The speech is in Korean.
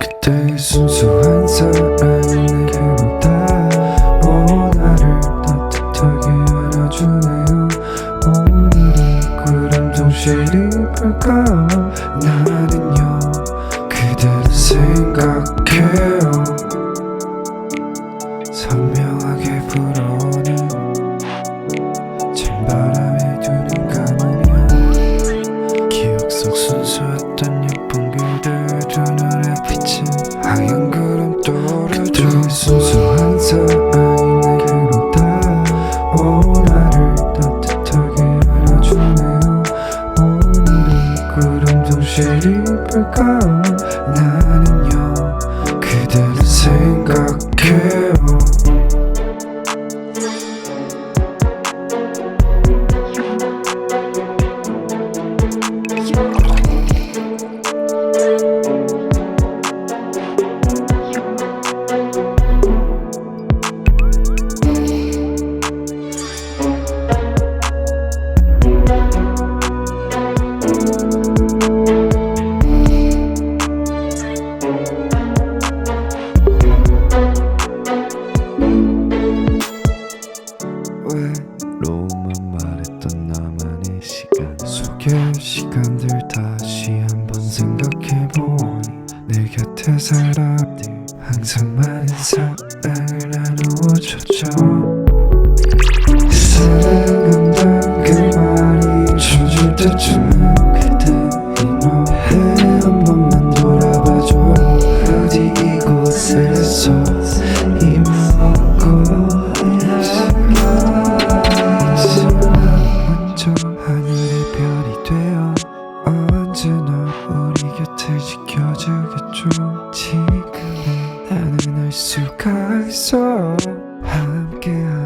그때의 순수한 사랑이 내게로 다오 나를 따뜻하게 안아주네요. 오늘은 구름 동실이 볼까요? 나는요 그대를 생각 순수한 사랑이 내게로 다오 나를 따뜻하게 안아주네요. 오늘은 구름 동실이 볼까요? 나는요 그대를 생각해요 시간들 다시 한번 생각해보니 내 곁에 사람들 항상 많은 사랑을 나누어줬죠 채워주겠죠. 지금은 나는 알 수가 있어. 함께한